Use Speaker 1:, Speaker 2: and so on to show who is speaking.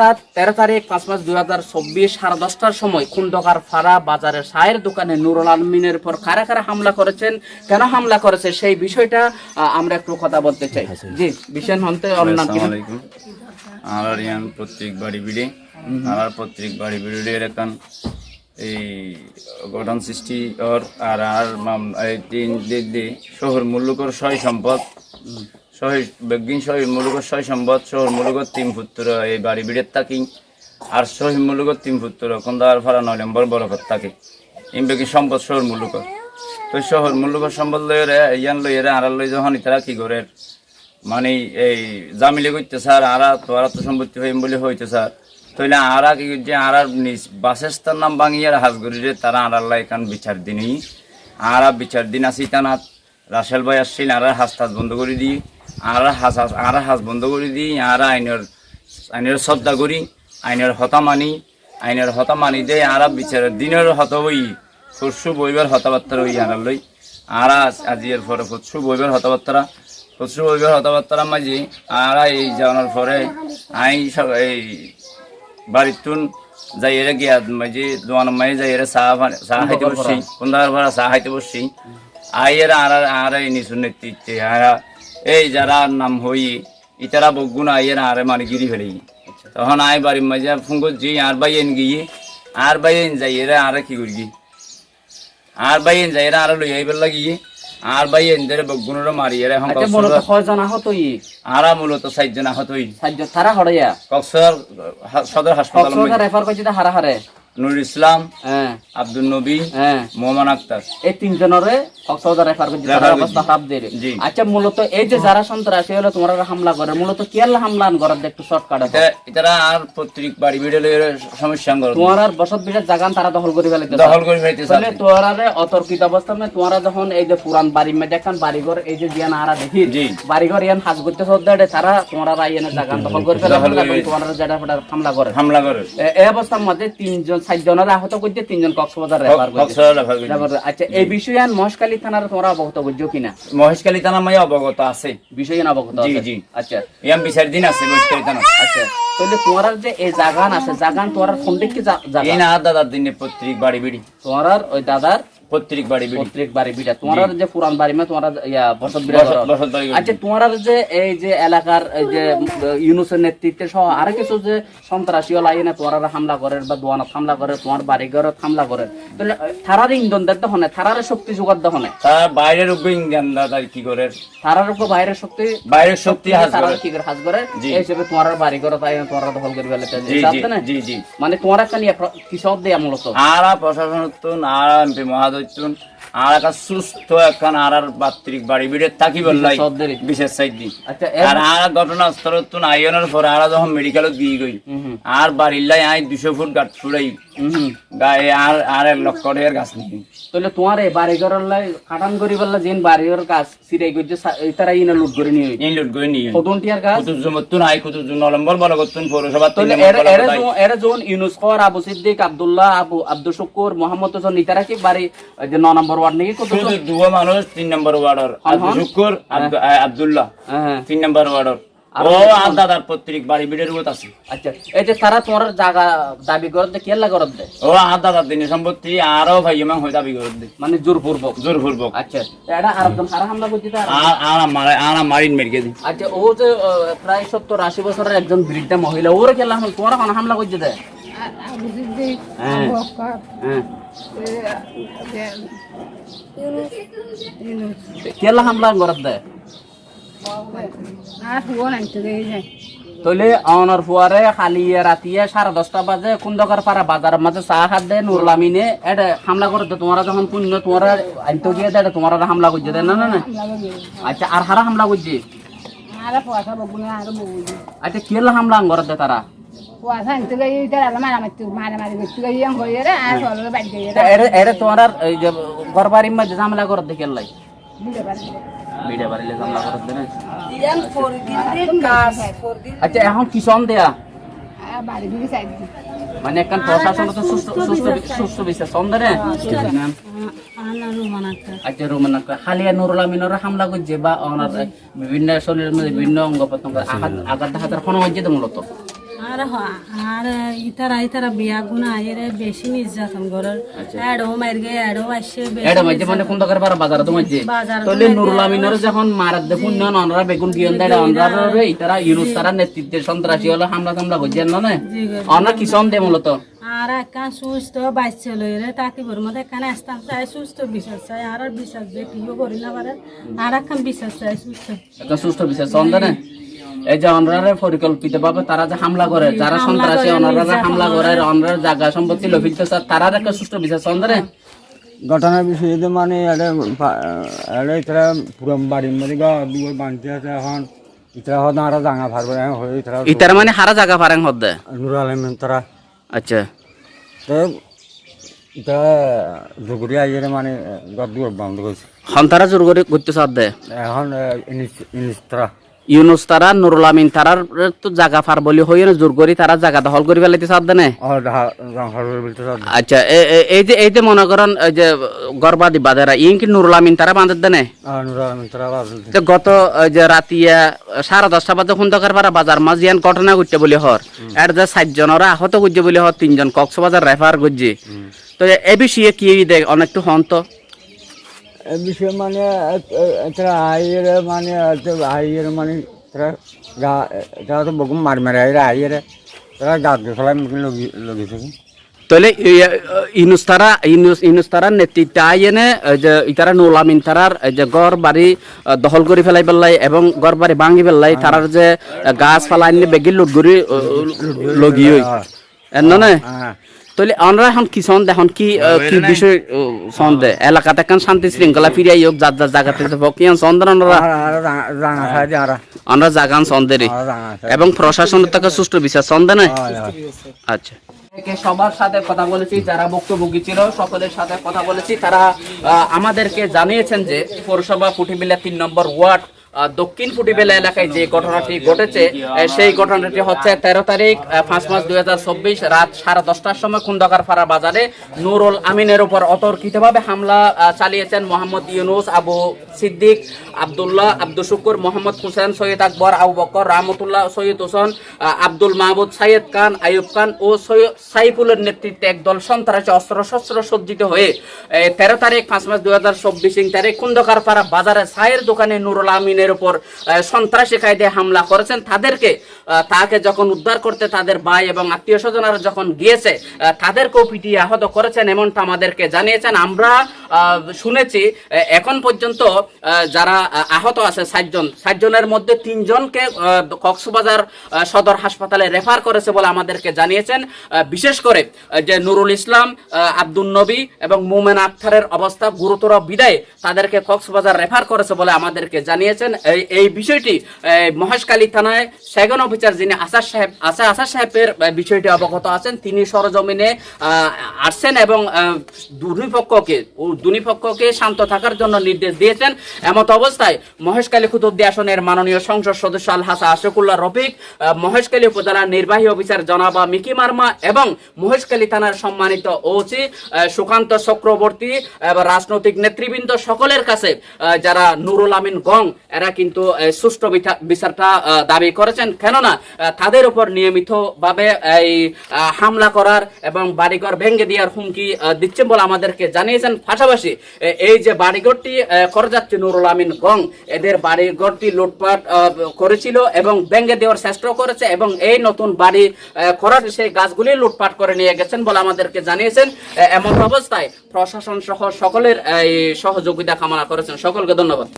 Speaker 1: অর্থাৎ তেরো তারিখ পাঁচ মাস দুই হাজার চব্বিশ সাড়ে দশটার সময় খুন্দকার ফাড়া বাজারের সায়ের দোকানে নুরুল আলমিনের উপর কারা কারা হামলা করেছেন কেন হামলা করেছে সেই বিষয়টা আমরা একটু কথা বলতে চাই। জি বিশেষ হন্তে
Speaker 2: আমার ইয়ান প্রত্যেক বাড়ি বিড়ে আমার প্রত্যেক বাড়ি বিড়ে এলাকান এই গঠন সৃষ্টি আর আর এই তিন দিক দিয়ে শহর মুল্লুকর ছয় সম্পদ। শহীদ বেগিন শহীদ মুলুকর ছয় সম্পদ শহর মুলুকর তিন পুত্র, এই বাড়ি বিড়ের থাকি আর শহীদ মুলুকর তিন পুত্র কন্দার ফারা নয় বরকত থাকে ইম বেগিন সম্পদ শহর মুলুকর তো শহর মুলুকর সম্পদ লইরে ইয়ান লইরে আর লই যখন ইতারা কি করে? মানে এই জামিলে করতে স্যার আরা তো আরা তো সম্পত্তি হইম বলে হইতে স্যার। তাইলে আরা কি করছে আরার নিজ বাসস্থান নাম বাঙিয়ার হাজগরিরে তারা আড়াল্লা এখান বিচার দিনই আরা বিচার দিন আসি তানাত, রাসেল ভাই আসছিল আরা হাস টাস বন্ধ করে দিই। আরা হাস হাস- আরা হাস বন্ধ করে দিই আরা আইনের আইনের শ্রদ্ধা করি আইনের হতা মানি আইনের হতা মানি দেয় আরা বিচার দিনের হত হই পরশু বইবার হতাবার্তা হই আনার লই। আরা আজিয়ের পরে পরশু বইবার হতাবার্তা পরশু বইবার হতাবার্তার মাঝে আরা এই যাওয়ার পরে আই সব এই বাড়িতুন যাই এরা গিয়া মাঝে দোয়ান মাঝে যাই এরা চা খাইতে বসছি কুন্দার ভরা চা খাইতে বসছি আই এরা আর আর এই নিচু নেতৃত্বে আরা এই যারা নাম হই ইতারা বগুন আই এরা আরে মানে গিরি ফেলে তখন আই বাড়ির মাঝে ফুঙ্গ জি আর বাইন গিয়ে আর বাইন যাই এরা আরে কি করি? আর বাইন যাই এরা আরে লই আইবার লাগিয়ে আর বাইন ধরে বগুনের মারি এরা এখন
Speaker 1: আচ্ছা মূলত কয়জন আহত ই?
Speaker 2: আরা মূলত চারজন আহত হই
Speaker 1: সাহায্য তারা হড়াইয়া?
Speaker 2: কক্সবাজার সদর হাসপাতাল
Speaker 1: কক্সবাজার রেফার করছি তো হারা হারে।
Speaker 2: নুর ইসলাম
Speaker 1: হ্যাঁ।
Speaker 2: আব্দুল নবী
Speaker 1: হ্যাঁ।
Speaker 2: মোহাম্মদ আক্তার।
Speaker 1: এই তিনজনের কক্সবাজার রেফার
Speaker 2: রেফার
Speaker 1: অবস্থা খারাপ দিয়ে আচ্ছা মূলত এই যে যারা সন্ত্রাসী হলো তোমরা হামলা করে মূলত কি আল্লাহ হামলা করার একটু শর্টকাট আছে?
Speaker 2: এটা- এটারা আর পত্রিক বাড়ি বিড়েলে সমস্যা করে।
Speaker 1: তোমার আর বসত বিরাট জাগান তারা দখল করে ফেলে
Speaker 2: দখল করে ফেলতে
Speaker 1: তাহলে তোমারা অতর্কিত অবস্থা মে তোমারা যখন এই যে পুরান বাড়ি মে দেখেন বাড়িঘর এই যে জিয়ান আরা দেখি। বাড়িঘর ইয়ান হাজ করতে সদ্দাড়ে তারা তোমরা আইয়ানে জাগান দখল করে ফেলে
Speaker 2: করে
Speaker 1: তোমারা যেটা হামলা করে।
Speaker 2: হামলা করে।
Speaker 1: এই অবস্থার মধ্যে তিনজন চারজনের আহত করতে তিনজন কক্সবাজার রেফার করছে
Speaker 2: কক্সবাজার রেফার করে।
Speaker 1: রেফার করে। আচ্ছা এই বিষয়ে মহেশখালী থানার তোমরা অবগত করছ কিনা
Speaker 2: মহেশখালী থানা মাই অবগত আছে।
Speaker 1: বিষয়ে অবগত
Speaker 2: জি, জি।
Speaker 1: আচ্ছা।
Speaker 2: ইয়াম বিচার দিন আছে থানা
Speaker 1: আচ্ছা। তাহলে তোমার যে এই জাগান আছে জাগান তোমার কোন দিকে
Speaker 2: এই না দাদার দিনে পত্রিক বাড়ি বিড়ি
Speaker 1: তোমার ওই দাদার
Speaker 2: পত্রিক বাড়ি
Speaker 1: পত্রিক বাড়ি বিটা তোমার যে পুরান বাড়ি মে তোমার ইয়া বসত বিটা। আচ্ছা তোমার যে এই যে এলাকার যে ইউনুসের নেতৃত্বে সহ আরও কিছু যে সন্ত্রাসী লাইনে তোমার হামলা করে বা দোয়ানত হামলা করে তোমার বাড়ি হামলা করে তাহলে থারার ইন্ধন দেয় থারার শক্তি যোগার
Speaker 2: তার বাইরের উপরে দাদা কি করে?
Speaker 1: থারার উপর বাইরের শক্তি
Speaker 2: বাইরের শক্তি হাজ করে।
Speaker 1: কি করে হাজ করে। এই হিসেবে তোমার বাড়ি ঘর তাই তোমার দখল করে ফেলে
Speaker 2: জি জি
Speaker 1: মানে তোমার একটা নিয়ে কৃষক দেয়া মূলত?
Speaker 2: আরা প্রশাসনতুন আর এমপি মহাদৈতুন আর একটা সুস্থ এখন আর আর বাত্রিক বাড়ি। বিড়ে থাকি বললাই। বিশেষ সাইড দি
Speaker 1: আচ্ছা
Speaker 2: আর আর ঘটনাস্থলতুন আইনের পরে আর যখন মেডিকেল দিয়ে গই। আর বাড়ির লাই আই দুশো ফুট গাছ ফুড়াই গায়ে আর আর এক লক্ষ টাকার গাছ নিবি
Speaker 1: তাহলে তোমার এই বাড়ি ঘরের লাই কাটান করি বললা যেন বাড়ি ঘর কাজ সিরাই করছে এই তারা ইনা লুট করে নিয়ে
Speaker 2: করে নিয়ে কুতুব নলম্বর বল করতুন পৌরসভা
Speaker 1: তাহলে এরা এরা যখন- এরা যখন আবু সিদ্দিক আব্দুল্লাহ আবু আব্দুল শুকুর মোহাম্মদ হোসেন ইতারা কি বাড়ি যে ন নম্বর ওয়ার্ড নাকি কত
Speaker 2: শুধু দুয়া মানুষ তিন নম্বর ওয়ার্ডর আব্দুল শুকুর আব্দু- আব্দুল্লাহ তিন নম্বর ওয়ার্ডর। ও আর দাদার পত্রিক বাড়ি বিড়ের মত আছে।
Speaker 1: আচ্ছা এই যে তারা তোমার জায়গা দাবি করতে কেলা করত দেয়
Speaker 2: ও আর দাদার দিনে সম্পত্তি আরও ভাই এমন হয়ে দাবি করে দে।
Speaker 1: মানে জোরপূর্বক?
Speaker 2: জোর
Speaker 1: আচ্ছা এটা আর একদম সারা হামলা করছে
Speaker 2: আর আর মারা আর মারিন মেরকে দি।
Speaker 1: আচ্ছা ও যে প্রায় সত্তর আশি বছরের একজন বৃদ্ধা মহিলা ওরা কেলা হামলা তোমার এখন হামলা করছে দেয় হ্যাঁ। হ্যাঁ। কেলা হামলা করত দেয় তইলে অনর ফুয়ারে খালি রাতিয়ে সাড়ে দশটা বাজে কুন্দকার পাড়া বাজারের মাঝে চা হাত দেয় নুরুল আমিনে এটা হামলা করে দে তোমারা যখন পুণ্য তোমারা আনতে গিয়ে দেয় তোমারা হামলা করছে না না না। আচ্ছা আর হারা হামলা করছে আচ্ছা কেলা হামলা করে দে তারা তোমার ঘর বাড়ির মধ্যে ঝামেলা করে দে বিড়ে বাড়িলে ঝামেলা করে দে না আচ্ছা এখন দেয়া?
Speaker 3: বাড়ি দিকে চাই
Speaker 1: মানে একখান প্রশাসন তো সুস্থ সুস্থ সুস্থ বিশ্বাস সন্দেহ আচ্ছা রোমান হালিয়া নুরুল আমিনের হামলা করছে বা বিভিন্ন শরীরের মধ্যে বিভিন্ন অঙ্গ প্রত্যঙ্গ আঘাত আঘাত হাতের কোনো হয়েছে তো মূলত?
Speaker 4: আর আর ইতারা ইতারা বিয়া গুনা আইরে বেশি নির্যাতন ঘরের এডো মারগে এডো আসছে বেশি
Speaker 1: এটা মধ্যে মানে কোন দরকার পারা বাজার তো
Speaker 4: বাজার
Speaker 1: তাহলে নুরুল আমিনের যখন মারাত দেখুন না অনরা বেগুন গিয়ন দেয় অনরা রে ইতারা ইউনুস তারা নেতৃত্বে সন্ত্রাসী হলো হামলা টামলা করছেন না? না অনরা কি সন্দেহ মূলত?
Speaker 4: আর একখান সুস্থ বাচ্চা লইরে তাকে বর মধ্যে একখান আসতাম চাই সুস্থ বিশ্বাস চাই আর বিশ্বাস যে কিও করি না পারে। আর একখান বিশ্বাস চাই সুস্থ।
Speaker 1: একটা সুষ্ঠু বিচার সন্দেহ না? এই যে অনরারে পরিকল্পিত ভাবে তারা যে হামলা করে যারা সন্ত্রাসী অনরারে হামলা করে অনরার জায়গা সম্পত্তি লভিত তারা একটা সুষ্ঠু বিচার সন্দেহ না
Speaker 5: ঘটনার বিষয়ে মানে এটা পুরো বাড়ির মধ্যে বানতে আছে এখন ইতরা হদ আর জাঙা ফারবে হয়ে ইতরা
Speaker 1: ইতার মানে হারা জায়গা পারেন হদ্দে?
Speaker 5: নুর আলম তারা।
Speaker 1: আচ্ছা।
Speaker 5: তো এটা জুগুরি আইয়ে মানে গদ দূর বন্ধ করছে
Speaker 1: হন্তারা জোর করে করতে সাধ্যে
Speaker 5: এখন ইনিস্ত্রা
Speaker 1: ইউনুস তারা নুরুল আমিন তারার তো জায়গা পার বলি হইয়ে না জোর করি তারা জায়গা দখল করে ফেলাইতে সাধ্যে না
Speaker 5: ও জাঙা বলতে চাই
Speaker 1: আচ্ছা এই যে এই যে মনে করেন এই যে গর্বাদি বাদেরা ইন কি নুরুল আমিন তারা বাঁধে দেনে? গত যে রাতিয়া সাড়ে দশটা বাজে খুন্দকার পারা বাজার মাঝিয়ান ঘটনা করছে বলে হর। এর যে সাতজনরা আহত করছে বলে হর তিনজন কক্সবাজার রেফার করছে তো এ বিষয়ে কি দেখ অনেকটু হন্ত?
Speaker 5: এই মানে মানে আইয়ের মানে তারা গা তারা তো বকুম মার মারে আইয়ের আইয়ের তারা গাছ গছলাই লগি লগি থাকি।
Speaker 1: তাহলে ইনুস তারা ইনুস ইনুস নেতৃত্বে আইনে যে ইতারা নুরুল আমিন তারার যে গড় বাড়ি দখল করে ফেলাই পেলাই এবং গড় বাড়ি ভাঙি পেলাই তারার যে গাছ ফালাই নিয়ে বেগি লুট করি লগি হই। এর না?
Speaker 5: হ্যাঁ।
Speaker 1: তাহলে আমরা এখন কি সন্দেহ? এখন কি কি বিষয় আহ, সন্দেহ? এলাকাতে এখন শান্তি শৃঙ্খলা ফিরিয়াই হোক যার যার জায়গাতে কি সন্দেহ আমরা আমরা জাগান সন্দেহ
Speaker 5: আর
Speaker 1: এবং প্রশাসনের থেকে সুষ্ঠু বিচার সন্দেহ নয়। আচ্ছা। সবার সাথে কথা বলেছি যারা ভুক্তভোগী ছিল সকলের সাথে কথা বলেছি। তারা আহ, আমাদেরকে জানিয়েছেন যে পৌরসভা ফুটিবিলা তিন নম্বর ওয়ার্ড দক্ষিণ ফুটিবেলা এলাকায় যে ঘটনাটি ঘটেছে সেই ঘটনাটি হচ্ছে তেরো তারিখ পাঁচ মাস দুই রাত সাড়ে দশটার সময় কুন্দকার ফাড়া বাজারে নুরুল আমিনের উপর অতর্কিতভাবে হামলা চালিয়েছেন মোহাম্মদ ইউনুস, আবু সিদ্দিক, আবদুল্লাহ, আব্দুল শুকুর, মোহাম্মদ হুসেন, সৈয়দ আকবর, আবু বকর, রহমতুল্লাহ, সৈয়দ হোসেন আব্দুল মাহমুদ, সাইয়েদ খান, আইয়ুব খান ও সৈয়দ সাইফুলের নেতৃত্বে একদল সন্ত্রাসী অস্ত্র শস্ত্র সজ্জিত হয়ে তেরো তারিখ, পাঁচ মাস দুই হাজার চব্বিশ তারিখ কুন্দকার পাড়া বাজারে সায়ের দোকানে নুরুল আমিনের উপর সন্ত্রাসী কায়দে হামলা করেছেন, তাদেরকে তাকে যখন উদ্ধার করতে তাদের ভাই এবং আত্মীয় স্বজনরা যখন গিয়েছে তাদেরকেও পিটিয়ে আহত করেছেন, এমনটা আমাদেরকে জানিয়েছেন। আমরা শুনেছি এখন পর্যন্ত যারা আহত আছে ষাটজন ষাটজনের মধ্যে তিনজনকে কক্সবাজার সদর হাসপাতালে রেফার করেছে বলে আমাদেরকে জানিয়েছেন। বিশেষ করে যে নুরুল ইসলাম আব্দুল নবী এবং মোমেন আক্তারের অবস্থা গুরুতর বিদায় তাদেরকে কক্সবাজার রেফার করেছে বলে আমাদেরকে জানিয়েছেন। এই বিষয়টি আহ, মহেশখালী থানায় সেকেন্ড অফিসার যিনি আসার সাহেব আসা আসার সাহেবের বিষয়টি অবগত আছেন। তিনি সরজমিনে আসছেন এবং আহ, দুই পক্ষকে শান্ত থাকার জন্য নির্দেশ দিয়েছেন। এমত অবস্থায় মহেশখালী কুতুবদি আসনের মাননীয় সংসদ সদস্য আলহাসা আশকুল্লাহ রফিক আহ, মহেশখালী উপজেলার নির্বাহী অফিসার জনাবা মিকি মার্মা এবং মহেশখালী থানার সম্মানিত ওসি সুকান্ত চক্রবর্তী এবং রাজনৈতিক নেতৃবৃন্দ সকলের কাছে যারা নুরুল আমিন গং এরা কিন্তু সুষ্ঠু বিচা- বিচারটা দাবি করেছেন। কেননা তাদের উপর নিয়মিত ভাবে এই হামলা করার এবং বাড়িঘর ভেঙে দেওয়ার হুমকি আহ, দিচ্ছেন বলে আমাদেরকে জানিয়েছেন। পাশাপাশি পাশাপাশি এই যে বাড়িঘরটি করযাত্রী নুরুল আমিন গং, এদের বাড়িঘরটি লুটপাট করেছিল এবং ব্যাঙ্গে দেওয়ার চেষ্টাও করেছে এবং এই নতুন বাড়ি করার সেই গাছগুলি লুটপাট করে নিয়ে গেছেন বলে আমাদেরকে জানিয়েছেন। এমন অবস্থায় প্রশাসন সহ সকলের এই সহযোগিতা কামনা করেছেন। সকলকে ধন্যবাদ।